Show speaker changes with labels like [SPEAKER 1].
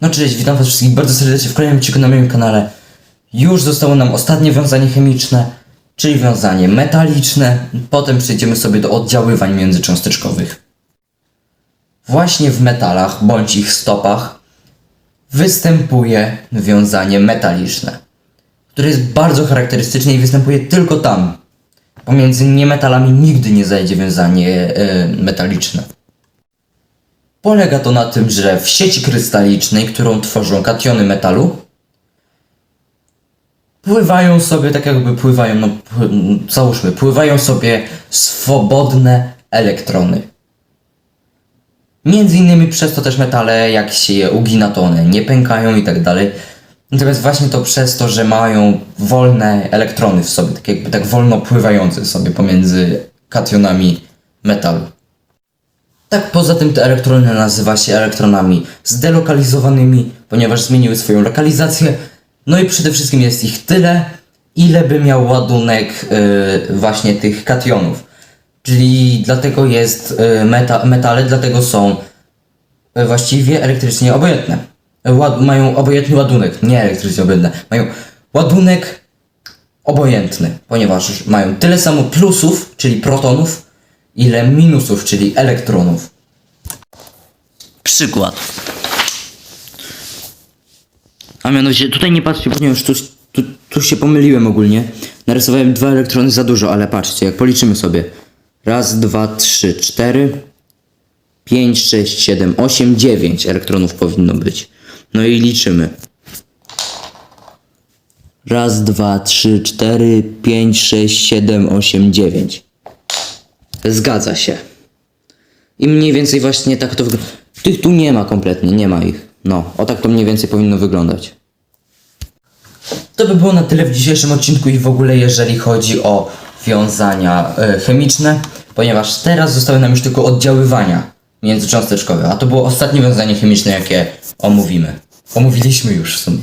[SPEAKER 1] No cześć, witam was wszystkich bardzo serdecznie w kolejnym odcinku na moim kanale. Już zostało nam ostatnie wiązanie chemiczne, czyli wiązanie metaliczne. Potem przejdziemy sobie do oddziaływań międzycząsteczkowych. Właśnie w metalach bądź ich stopach występuje wiązanie metaliczne, które jest bardzo charakterystyczne i występuje tylko tam. Pomiędzy niemetalami nigdy nie zajdzie wiązanie e, metaliczne. Polega to na tym, że w sieci krystalicznej, którą tworzą kationy metalu, pływają sobie, tak jakby pływają, no załóżmy, pływają sobie swobodne elektrony. Między innymi przez to też metale, jak się je ugina, to one nie pękają i tak dalej. Natomiast właśnie to przez to, że mają wolne elektrony w sobie, tak jakby tak wolno pływające sobie pomiędzy kationami metalu. Tak, poza tym te elektrony nazywa się elektronami zdelokalizowanymi, ponieważ zmieniły swoją lokalizację. No i przede wszystkim jest ich tyle, ile by miał ładunek y, właśnie tych kationów. Czyli dlatego jest y, meta, metale, dlatego są y, właściwie elektrycznie obojętne. Ład, mają obojętny ładunek, nie elektrycznie obojętne. Mają ładunek obojętny, ponieważ mają tyle samo plusów, czyli protonów, ile minusów, czyli elektronów. Przykład. A mianowicie, tutaj nie patrzcie, ponieważ tu, tu, tu się pomyliłem ogólnie. Narysowałem dwa elektrony za dużo, ale patrzcie, jak policzymy sobie. Raz, dwa, trzy, cztery, pięć, sześć, siedem, osiem, dziewięć elektronów powinno być. No i liczymy. Raz, dwa, trzy, cztery, pięć, sześć, siedem, osiem, dziewięć. Zgadza się. I mniej więcej właśnie tak to wygląda. Tych tu nie ma kompletnie, nie ma ich. No, o tak to mniej więcej powinno wyglądać. To by było na tyle w dzisiejszym odcinku i w ogóle jeżeli chodzi o wiązania e, chemiczne, ponieważ teraz zostały nam już tylko oddziaływania międzycząsteczkowe, a to było ostatnie wiązanie chemiczne, jakie omówimy. Omówiliśmy już w sumie.